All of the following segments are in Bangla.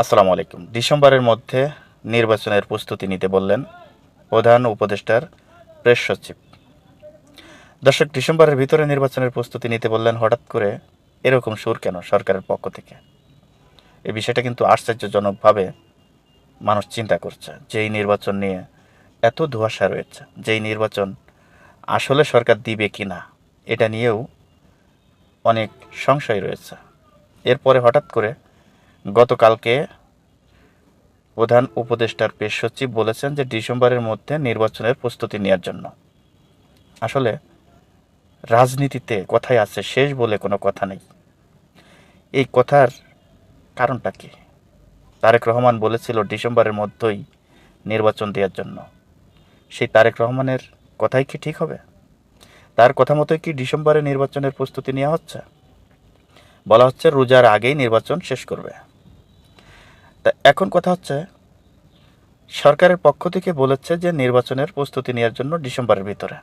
আসসালামু আলাইকুম। ডিসেম্বরের মধ্যে নির্বাচনের প্রস্তুতি নিতে বললেন প্রধান উপদেষ্টার প্রেস সচিব। দর্শক, ডিসেম্বরের ভিতরে নির্বাচনের প্রস্তুতি নিতে বললেন হঠাৎ করে এরকম সুর কেন সরকারের পক্ষ থেকে? এই বিষয়টা কিন্তু আশ্চর্যজনকভাবে মানুষ চিন্তা করছে। যে এই নির্বাচন নিয়ে এত ধোঁয়াশা রয়েছে, যেই নির্বাচন আসলে সরকার দিবে কি না, এটা নিয়েও অনেক সংশয় রয়েছে। এরপরে হঠাৎ করে গতকালকে প্রধান উপদেষ্টার পেশ সচিব বলেছেন যে ডিসেম্বরের মধ্যে নির্বাচনের প্রস্তুতি নেওয়ার জন্য। আসলে রাজনীতিতে কথাই আছে, শেষ বলে কোনো কথা নেই। এই কথার কারণটা কি? তারেক রহমান বলেছিল ডিসেম্বরের মধ্যেই নির্বাচন দেওয়ার জন্য। সেই তারেক রহমানের কথাই কি ঠিক হবে? তার কথা মতোই কি ডিসেম্বরে নির্বাচনের প্রস্তুতি নেওয়া হচ্ছে? বলা হচ্ছে রোজার আগেই নির্বাচন শেষ করবে। তা এখন কথা হচ্ছে, সরকারের পক্ষ থেকে বলেছে যে নির্বাচনের প্রস্তুতি নেওয়ার জন্য ডিসেম্বরের ভিতরে।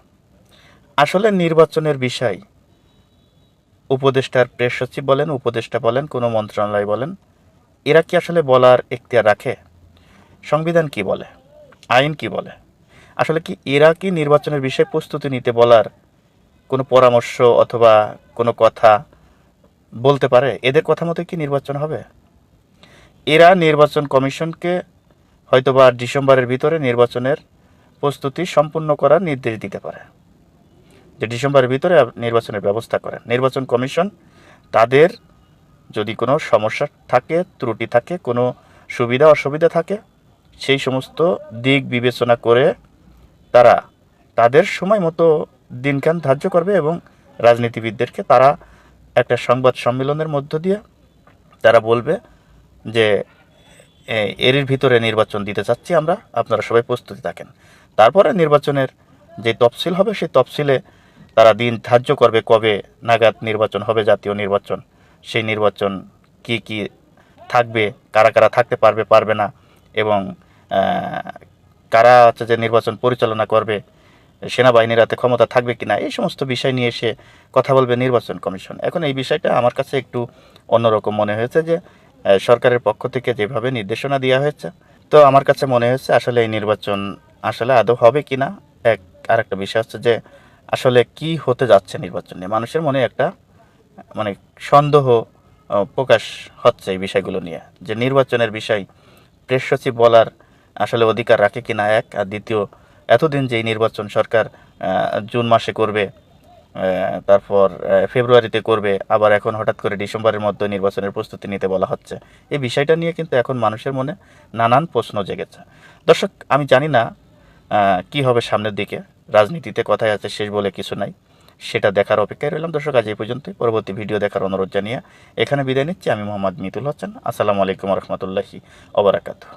আসলে নির্বাচনের বিষয়, উপদেষ্টার প্রেস সচিব বলেন, উপদেষ্টা বলেন, কোনো মন্ত্রণালয় বলেন, এরা কি আসলে বলার এখতিয়ার রাখে? সংবিধান কি বলে? আইন কি বলে? আসলে কি এরা কি নির্বাচনের বিষয়ে প্রস্তুতি নিতে বলার কোনো পরামর্শ অথবা কোনো কথা বলতে পারে? এদের কথা মতো কি নির্বাচন হবে? এরা নির্বাচন কমিশনকে হয়তোবা ডিসেম্বরের ভিতরে নির্বাচনের প্রস্তুতি সম্পূর্ণ করার নির্দেশ দিতে পারে। যে ডিসেম্বরের ভিতরে নির্বাচনের ব্যবস্থা করেন নির্বাচন কমিশন তাদের যদি কোনো সমস্যা থাকে, ত্রুটি থাকে, কোনো সুবিধা অসুবিধা থাকে, সেই সমস্ত দিক বিবেচনা করে তারা তাদের সময় মতো দিনক্ষণ ধার্য করবে এবং রাজনীতিবিদদেরকে তারা একটা সংবাদ সম্মেলনের মধ্য দিয়ে তারা বলবে যে এর ভিতরে নির্বাচন দিতে চাচ্ছি আমরা, আপনারা সবাই প্রস্তুতি থাকেন। তারপরে নির্বাচনের যে তফসিল হবে, সেই তফসিলে তারা দিন ধার্য করবে কবে নাগাদ নির্বাচন হবে, জাতীয় নির্বাচন। সেই নির্বাচন কি কি থাকবে, কারা কারা থাকতে পারবে পারবে না এবং কারা হচ্ছে যে নির্বাচন পরিচালনা করবে, সেনাবাহিনীর হাতে ক্ষমতা থাকবে কি না এই সমস্ত বিষয় নিয়ে এসে কথা বলবে নির্বাচন কমিশন। এখন এই বিষয়টা আমার কাছে একটু অন্যরকম মনে হয়েছে যে সরকারের পক্ষ থেকে যেভাবে নির্দেশনা দেওয়া হয়েছে, তো আমার কাছে মনে হয়েছে আসলে এই নির্বাচন আসলে আদৌ হবে কি না এক আর একটা বিষয় হচ্ছে যে আসলে কি হতে যাচ্ছে নির্বাচন নিয়ে। মানুষের মনে একটা মানে সন্দেহ প্রকাশ হচ্ছে এই বিষয়গুলো নিয়ে, যে নির্বাচনের বিষয় প্রেস সচিব বলার আসলে অধিকার রাখে কিনা, এক। আর দ্বিতীয়, এতদিন যে নির্বাচন সরকার জুন মাসে করবে তারপর ফেব্রুয়ারিতে করবে, আবার এখন হঠাৎ করে ডিসেম্বরের মধ্যে নির্বাচনের প্রস্তুতি নিতে বলা হচ্ছে। এই বিষয়টা নিয়ে কিন্তু এখন মানুষের মনে নানান প্রশ্ন জেগেছে। দর্শক, আমি জানি না কি হবে সামনের দিকে, রাজনীতিতে কথাই আছে শেষ বলে কিছু নাই, সেটা দেখার অপেক্ষায় রইলাম। দর্শক, আজ এই পর্যন্তই। পরবর্তী ভিডিও দেখার অনুরোধ জানিয়ে এখানে বিদায় নিচ্ছি। আমি মোহাম্মদ মিতুল হোসেন। আসসালামু আলাইকুম রহমতুল্লাহি ওবরাকাতু